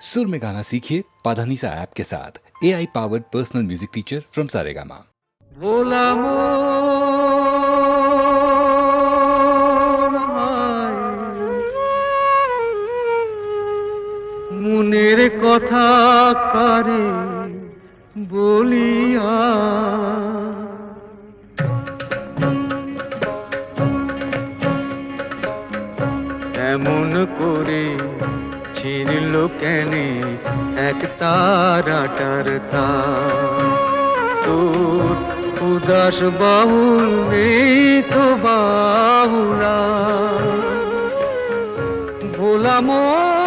सुर में गाना सीखिए पाधानीसा ऐप के साथ A I powered personal music teacher from Saregama ভোলা মোর হায়। মনের কথা কারে বলিয়া ছিঁড়ল কেনে এক তারাটার তার তোর উদাস বাহুল নেই তো বাহুলা। ভোলাম মোনামা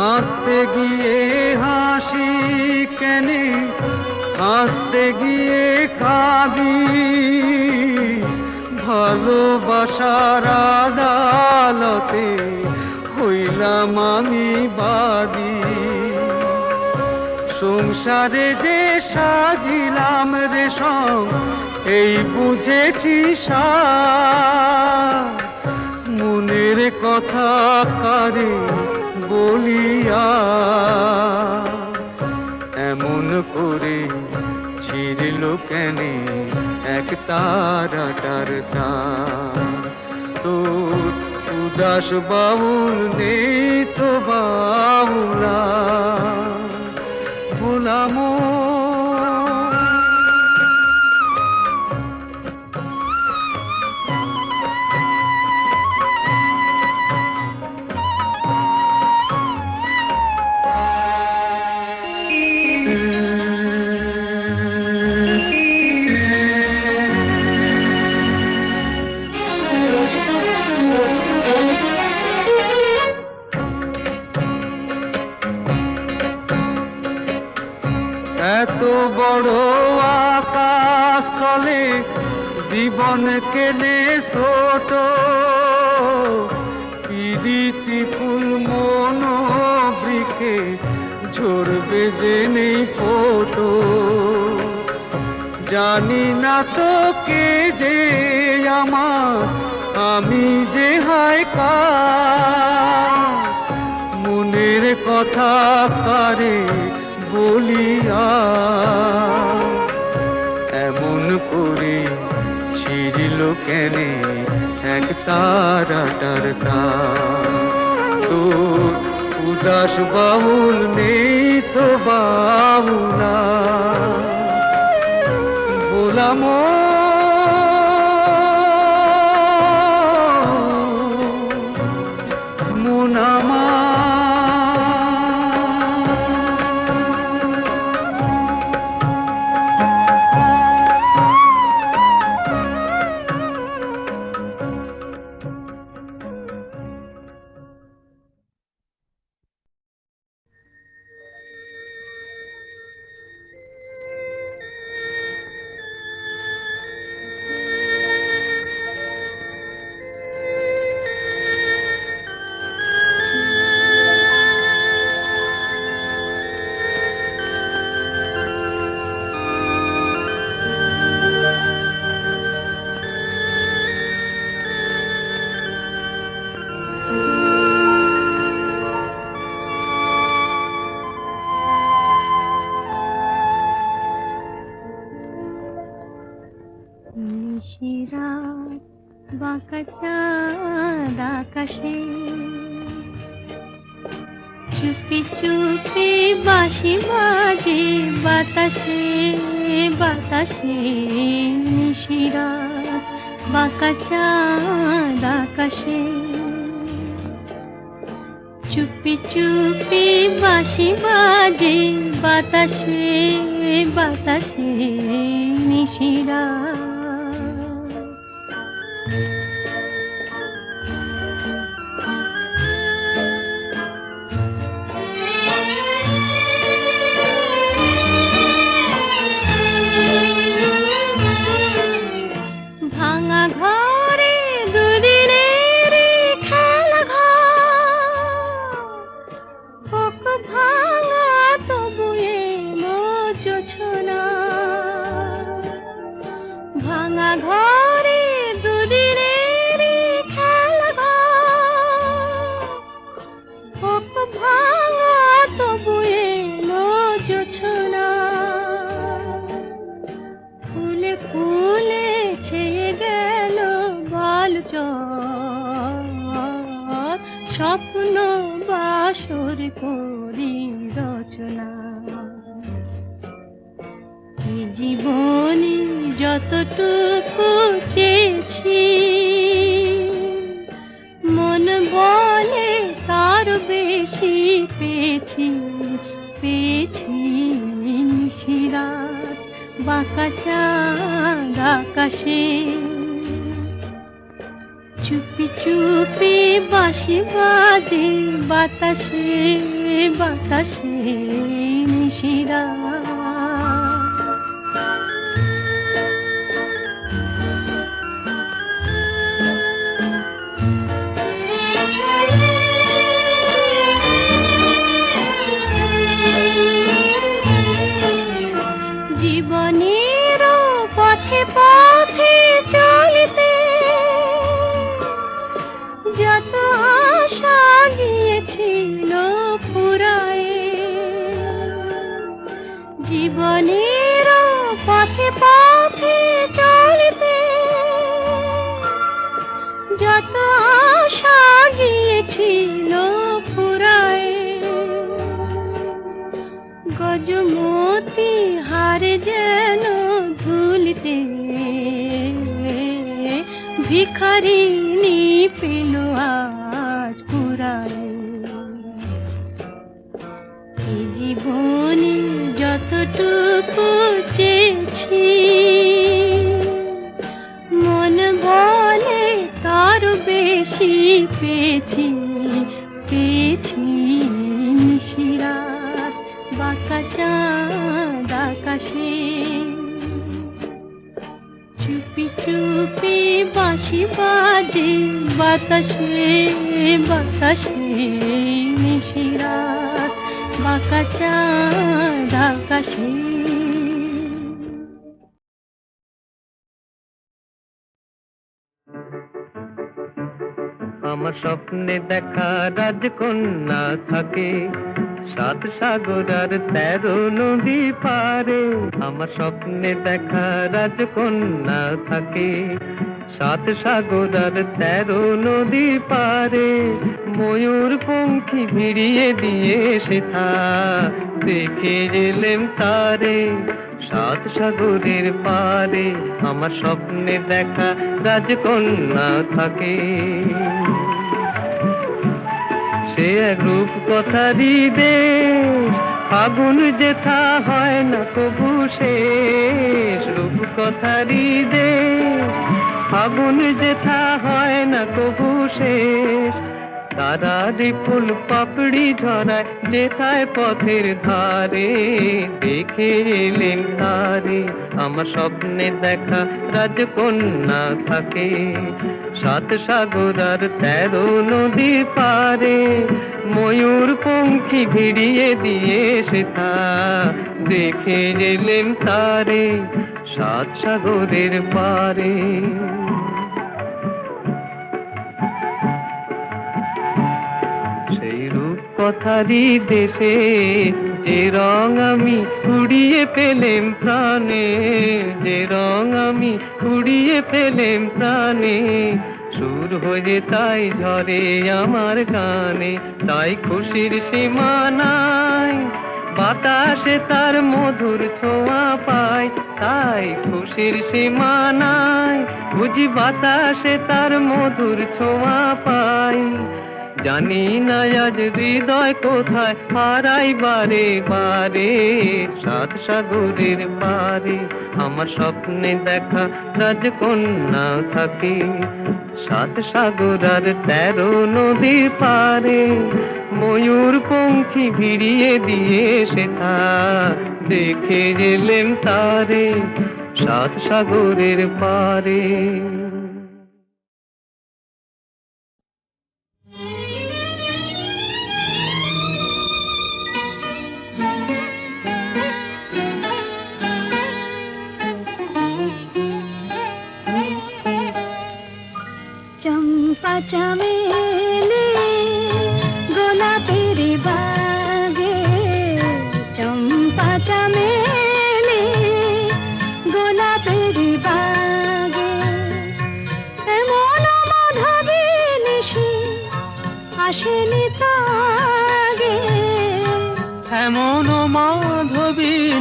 কাঁদতে গিয়ে হাসি কেনে, হাসতে গিয়ে কাঁদি ভালোবাসার আদালতে হইলাম আমি বাদী সংসারে যে সাজিলাম রে রেশম, এই বুঝেছি। মনের কথা কারে বলিয়া, এমন করে ছিড়ল কেনে এক তারাটার তার তোর উদাস বাউল নেই তো বাউলা ভোলাম জীবন কেনে ছোট, পিরিতি ফুল মন বৃক্ষে ঝরবে নেই ফোটো। জানি না তো কে যে আমার, আমি যে হায় মনের কথা কারে বলিয়া ছিড়িল কেনে এক তারাটার তার উদাস বাহুল নেই তো বাহুলা বলাম। মুনামা আকাশে চুপি চুপি বাসি বাজে, বাতাসে বাতাসে নিশিরাত বাঁকা চাঁদ আকাশে। চুপি চুপি বাঁশি বাজে, বাতাসে বাতাসে নিশিরা। স্বপ্ন বাসর করি রচনা। জীবনে যতটুকু চেয়েছি, মন বলে তার বেশি পেয়েছি। পেয়েছি নিশিরাত, বাঁকা চাঁদ আকাশে। চুপি বাসি বাজে বাতাসে বাতাসে নিশিরা। আশা গিয়েছিল গজমতি হারে যেন ধুলিতে ভিখারিনী পেল আজ পুরায়। জীবনে যতটুকু চেয়েছি বেশি পেয়েছি পেয়েছি নিশিরাত বাঁকা চাঁদ আকাশে। চুপি চুপি বাঁশি বাজে বাতাসে বাতাসে নিশিরাত বাঁকা চাঁদ আকাশে। আমার স্বপ্নে দেখা রাজকন্যা থাকে। সাত সাগর আর তেরো নদী পারে। আমার স্বপ্নে দেখা রাজকন্যা থাকে। সাত সাগর আর তেরো নদী পারে। ময়ূর পঙ্খী ভিড়িয়ে দিয়ে সেথা দেখে এলেম তারে। সাত সাগরের পারে। আমার স্বপ্নে দেখা রাজকন্যা থাকে। সে রূপ কথারই দেশ ফাগুন যেথা হয় না কবু শেষ। রূপ কথারই দেশ ফাগুন যেথা হয় না কবু শেষ। তারা ফুল পাপড়ি ঝরায় যেথায় পথের ধারে। দেখে এলেন তারে, আমার স্বপ্নে দেখা রাজকন্যা থাকে। সাত সাগর তেরো নদী পারে। ময়ূর পঙ্খী ভিড়িয়ে দিয়ে সেথা দেখে এলেন তারে সাত সাগরের পারে। সেই রূপ কথারই দেশে যে রং আমি কুড়িয়ে পেলেম প্রাণে, যে রং আমি কুড়িয়ে পেলেম প্রাণে সুর হয়ে তাই ঝরে আমার গানে তাই খুশির সীমা নাই বাতাসে তার মধুর ছোঁয়া পায়, তাই খুশির সীমা নাই বুঝি বাতাসে তার মধুর ছোঁয়া পায়। জানি না আজ হৃদয় কোথায়, হারাই বারে বারে, সাত সাগরের পারে, আমার স্বপ্নে দেখা রাজকন্যা থাকে। সাত সাগর আর তেরো নদী পারে, ময়ূর পঙ্খী ভিড়িয়ে দিয়ে সেথা দেখে গেলেন তারে, সাত সাগরের পারে।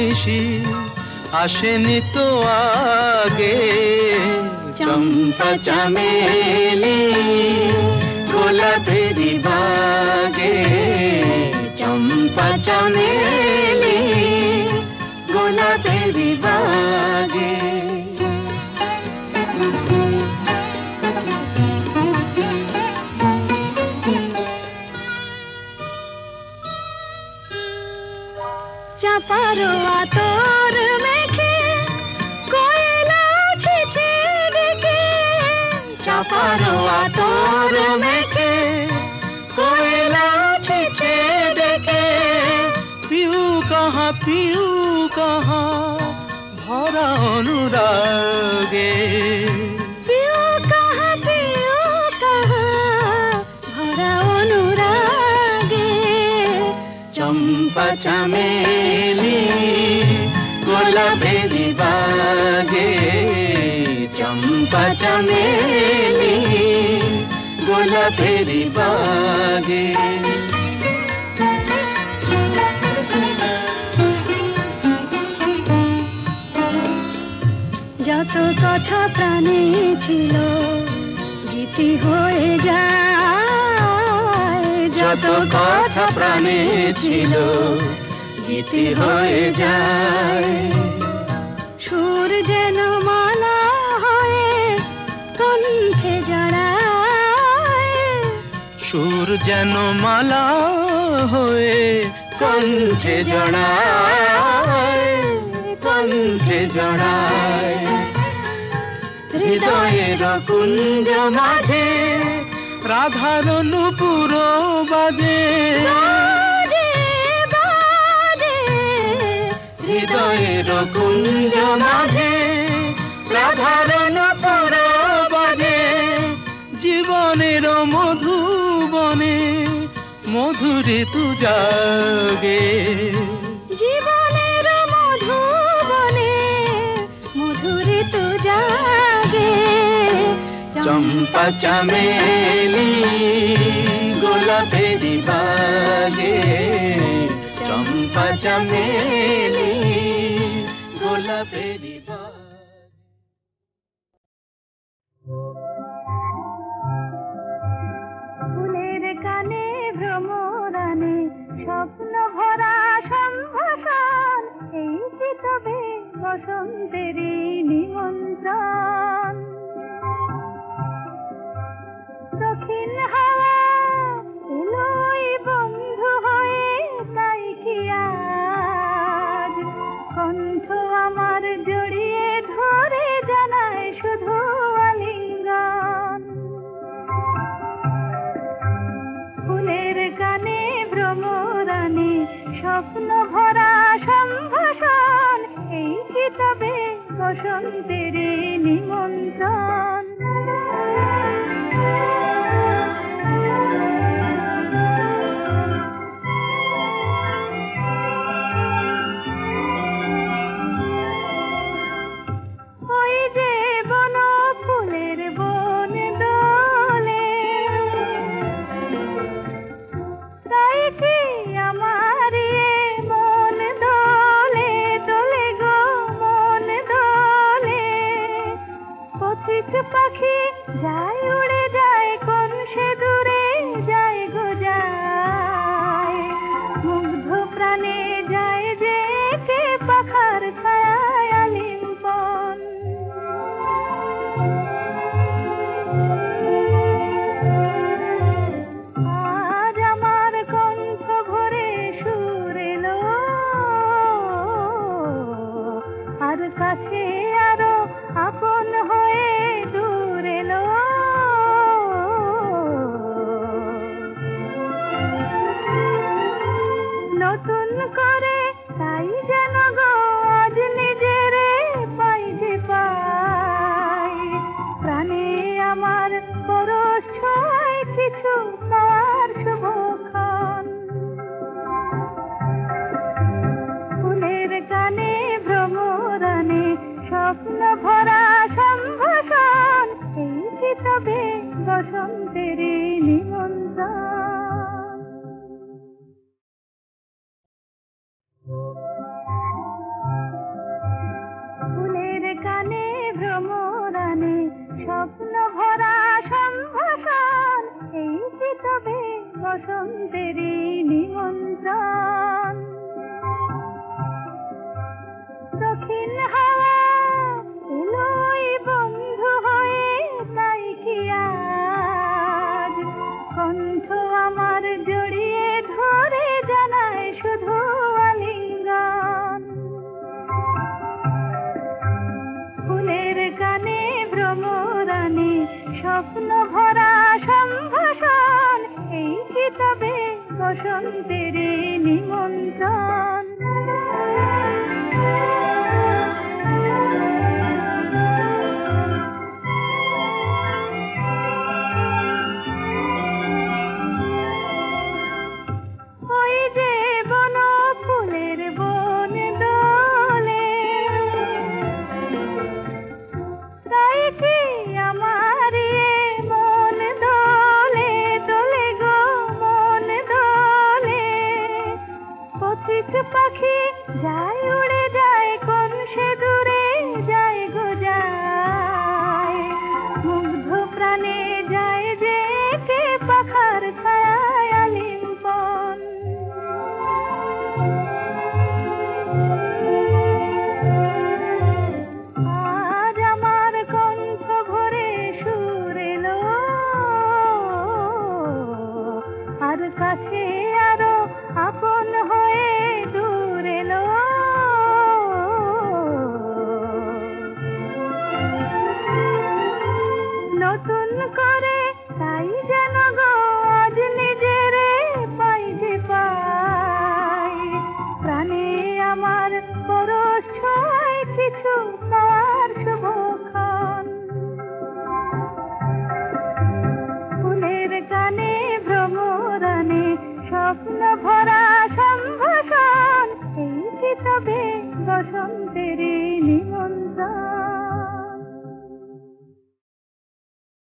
নিশি আসেনি তো আগে। চম্পা চামেলি গোলাপেরি বাগে। চম্পা চামেলি গোলাপেরি বাগে। চাপারো আতর মেখে, কোয়েলা ছেছে ডেকে মেখে, কোয়েলা ছেছে ডেকে পিউ কাহা পিউ কাহা, ভরা অনুরাগে। চম্পা চামেলি গোলাপেরি বাগে। চম্পা চামেলি গোলাপেরি বাগে। যত কথা প্রাণে ছিল গীতি হয়ে যায়। যত কথা প্রাণে ছিল, গীতি হয়ে যায়। সুর যেন মালা হয়ে কণ্ঠে জড়ায়। সুর যেন মালা হয়ে কণ্ঠে জড়ায় কণ্ঠে জড়ায়। হৃদয়ের কুঞ্জ মাঝে রাধার নুপুর বাজে হৃদয়ের কুঞ্জ মাঝে রাধার নুপুর বাজে। জীবনের মধুবনে মধুরে তু জাগে চম্পা চামেলি গোলাপেরি বাগে চম্পা চামেলি গোলাপেরি ফুলের কানে ভ্রমরানে স্বপ্ন ভরা সম্ভাষণ, এই কি তবে বসন্তেরই নিমন্ত্রণ। বসন্তেরই নিমন্ত্রণ। বসন্তের নিমন্ত্রণ। পাখি যায়